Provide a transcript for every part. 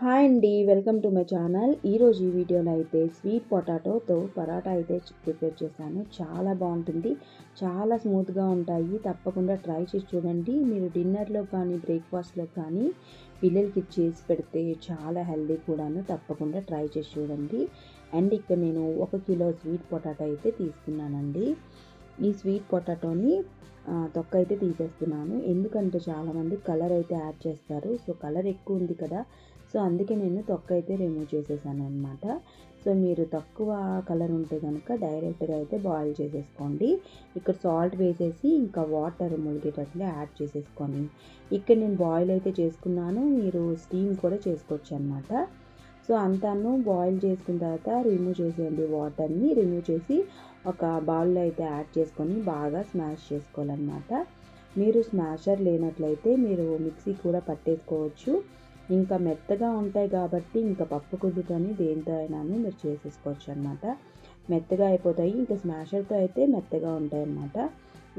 Hi అండి welcome to my channel. ఈరోజు ఈ వీడియోలో అయితే స్వీట్ పొటాటోతో పరాటా అయితే ప్రిపేర్ చేశాను. చాలా బాగుంటుంది. చాలా స్మూత్గా ఉంటాయి. తప్పకుండా ట్రై చేసి చూడండి. మీరు డిన్నర్లో కానీ బ్రేక్ఫాస్ట్లో కానీ పిల్లలకి చేసి పెడితే చాలా హెల్దీ కూడాను తప్పకుండా ట్రై చేసి చూడండి. అండ్ ఇక్కడ నేను ఒక కిలో స్వీట్ పొటాటో అయితే తీసుకున్నానండి. ఈ స్వీట్ పొటాటోని తొక్క అయితే తీసేస్తున్నాను. ఎందుకంటే చాలామంది కలర్ అయితే యాడ్ చేస్తారు. సో కలర్ ఎక్కువ ఉంది కదా సో అందుకే నేను తొక్క అయితే రిమూవ్ చేసేసాను అనమాట సో మీరు తక్కువ కలర్ ఉంటే కనుక డైరెక్ట్గా అయితే బాయిల్ చేసేసుకోండి. ఇక్కడ సాల్ట్ వేసేసి ఇంకా వాటర్ ములిగేటట్లు యాడ్ చేసేసుకొని ఇక్కడ నేను బాయిల్ అయితే చేసుకున్నాను మీరు స్టీమ్ కూడా చేసుకోవచ్చు అనమాట సో అంతాను బాయిల్ చేసుకున్న తర్వాత రిమూవ్ చేసేయండి వాటర్ని రిమూవ్ చేసి ఒక బౌల్లో అయితే యాడ్ చేసుకొని బాగా స్మాష్ చేసుకోవాలన్నమాట. మీరు స్మాషర్ లేనట్లయితే మీరు మిక్సీ కూడా పట్టేసుకోవచ్చు. ఇంకా మెత్తగా ఉంటాయి కాబట్టి ఇంకా పప్పు కుదుటని దేంతో అయినా మీరు చేసేసుకోవచ్చు అనమాట మెత్తగా అయిపోతాయి ఇంకా స్మాషర్తో అయితే మెత్తగా ఉంటాయి అన్నమాట.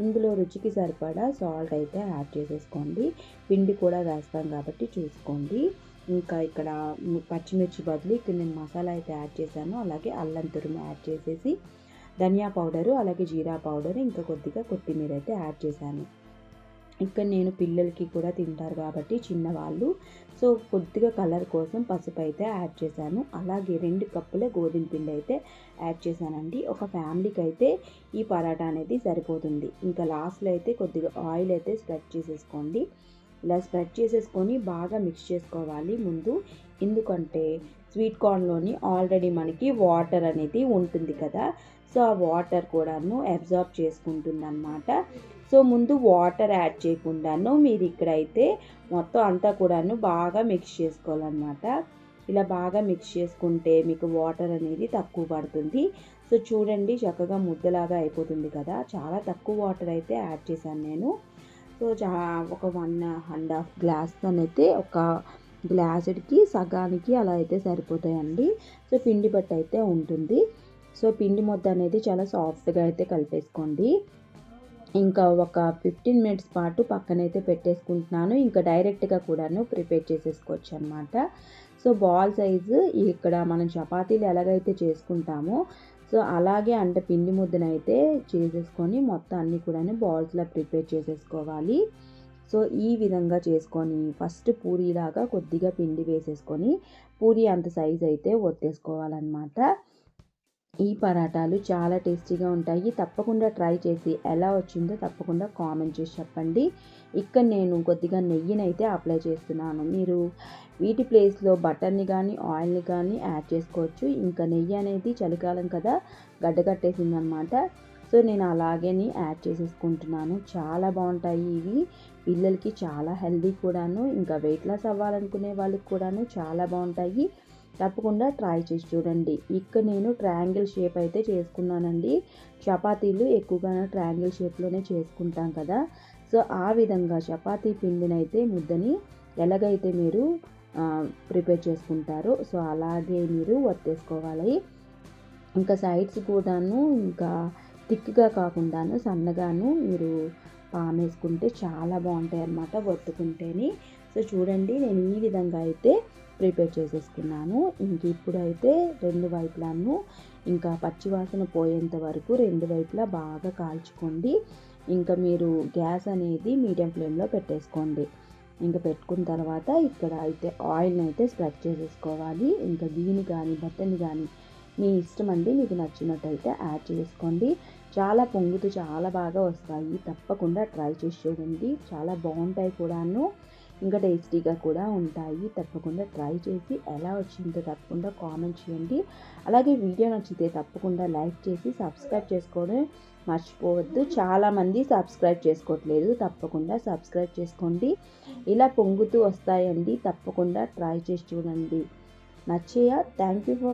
ఇందులో రుచికి సరిపడా సాల్ట్ అయితే యాడ్ చేసేసుకోండి. పిండి కూడా వేస్తాం కాబట్టి చూసుకోండి. ఇంకా ఇక్కడ పచ్చిమిర్చి బదులు ఇక్కడ నేను మసాలా అయితే యాడ్ చేశాను. అలాగే అల్లం తురుము యాడ్ చేసేసి ధనియా పౌడరు అలాగే జీరా పౌడర్ ఇంకా కొద్దిగా కొత్తిమీర అయితే యాడ్ చేశాను. ఇక్కడ నేను పిల్లలకి కూడా తింటారు కాబట్టి చిన్నవాళ్ళు. సో కొద్దిగా కలర్ కోసం పసుపు అయితే యాడ్ చేశాను. అలాగే రెండు కప్పుల గోధుమ పిండి అయితే యాడ్ చేశానండి. ఒక ఫ్యామిలీకి అయితే ఈ పరాటా అనేది సరిపోతుంది. ఇంకా లాస్ట్లో అయితే కొద్దిగా ఆయిల్ అయితే స్ప్రెడ్ చేసేసుకోండి. ఇలా స్ప్రెడ్ చేసేసుకొని బాగా మిక్స్ చేసుకోవాలి ముందు. ఎందుకంటే స్వీట్ కార్న్లోని ఆల్రెడీ మనకి వాటర్ అనేది ఉంటుంది కదా. సో ఆ వాటర్ కూడాను అబ్జార్బ్ చేసుకుంటుందన్నమాట. సో ముందు వాటర్ యాడ్ చేయకుండాను మీరు ఇక్కడైతే మొత్తం అంతా కూడాను బాగా మిక్స్ చేసుకోవాలన్నమాట. ఇలా బాగా మిక్స్ చేసుకుంటే మీకు వాటర్ అనేది తక్కువ పడుతుంది. సో చూడండి చక్కగా ముద్దలాగా అయిపోతుంది కదా. చాలా తక్కువ వాటర్ అయితే యాడ్ చేశాను నేను. సో చా ఒక వన్ అండ్ హాఫ్ గ్లాస్తోనైతే ఒక గ్లాసుడికి సగానికి అలా అయితే సరిపోతాయండి. సో పిండి బట్టి అయితే ఉంటుంది. సో పిండి ముద్ద అనేది చాలా సాఫ్ట్గా అయితే కలిపేసుకోండి. ఇంకా ఒక ఫిఫ్టీన్ మినిట్స్ పాటు పక్కనైతే పెట్టేసుకుంటున్నాను. ఇంకా డైరెక్ట్గా కూడాను ప్రిపేర్ చేసేసుకోవచ్చు అనమాట సో బాల్ సైజు ఇక్కడ మనం చపాతీలు ఎలాగైతే చేసుకుంటామో సో అలాగే అంటే పిండి ముద్దనైతే చేసేసుకొని మొత్తం అన్నీ కూడా బాల్స్లో ప్రిపేర్ చేసేసుకోవాలి. సో ఈ విధంగా చేసుకొని ఫస్ట్ పూరీలాగా కొద్దిగా పిండి వేసేసుకొని పూరి అంత సైజ్ అయితే ఒత్తేసుకోవాలన్నమాట. ఈ పరాటాలు చాలా టేస్టీగా ఉంటాయి. తప్పకుండా ట్రై చేసి ఎలా వచ్చిందో తప్పకుండా కామెంట్ చేసి చెప్పండి. ఇక్కడ నేను కొద్దిగా నెయ్యిని అయితే అప్లై చేస్తున్నాను. మీరు వీటి ప్లేస్లో బటర్ని కానీ ఆయిల్ని కానీ యాడ్ చేసుకోవచ్చు. ఇంకా నెయ్యి అనేది చలికాలం కదా గడ్డకట్టేసిందనమాట సో నేను అలాగే యాడ్ చేసేసుకుంటున్నాను. చాలా బాగుంటాయి ఇవి. పిల్లలకి చాలా హెల్దీ కూడాను. ఇంకా వెయిట్ లాస్ అవ్వాలనుకునే వాళ్ళకి కూడాను చాలా బాగుంటాయి. తప్పకుండా ట్రై చేసి చూడండి. ఇక్కడ నేను ట్రయాంగిల్ షేప్ అయితే చేసుకున్నానండి. చపాతీలు ఎక్కువగా ట్రయాంగిల్ షేప్లోనే చేసుకుంటాం కదా. సో ఆ విధంగా చపాతీ పిండినైతే ముద్దని ఎలాగైతే మీరు ప్రిపేర్ చేసుకుంటారో సో అలాగే మీరు వత్తేసుకోవాలి ఇంకా సైడ్స్ కూడాను ఇంకా థిక్గా కాకుండాను సన్నగాను మీరు పామేసుకుంటే వేసుకుంటే చాలా బాగుంటాయి అన్నమాట వత్తుకుంటేని సో చూడండి నేను ఈ విధంగా అయితే ప్రిపేర్ చేసేసుకున్నాను. ఇంక ఇప్పుడైతే రెండు వైపులను ఇంకా పచ్చివాసన పోయేంత వరకు రెండు వైపులా బాగా కాల్చుకోండి. ఇంకా మీరు గ్యాస్ అనేది మీడియం ఫ్లేమ్లో పెట్టేసుకోండి. ఇంకా పెట్టుకున్న తర్వాత ఇక్కడ అయితే ఆయిల్ని అయితే స్ప్రెడ్ చేసేసుకోవాలి. ఇంకా దీని కానీ బట్టని కానీ మీ ఇష్టం అండి మీకు నచ్చినట్టయితే యాడ్ చేసుకోండి. చాలా పొంగుతూ చాలా బాగా వస్తాయి. తప్పకుండా ట్రై చేసి చూడండి. చాలా బాగుంటాయి కూడాను. ఇంకా టేస్టీగా కూడా ఉంటాయి. తప్పకుండా ట్రై చేసి ఎలా వచ్చిందో తప్పకుండా కామెంట్ చేయండి. అలాగే వీడియో నచ్చితే తప్పకుండా లైక్ చేసి సబ్స్క్రైబ్ చేసుకోవడం మర్చిపోవద్దు. చాలామంది సబ్స్క్రైబ్ చేసుకోవట్లేదు. తప్పకుండా సబ్స్క్రైబ్ చేసుకోండి. ఇలా పొంగుతూ వస్తాయండి. తప్పకుండా ట్రై చేసి చూడండి. నచ్చేయా థ్యాంక్ యూ ఫర్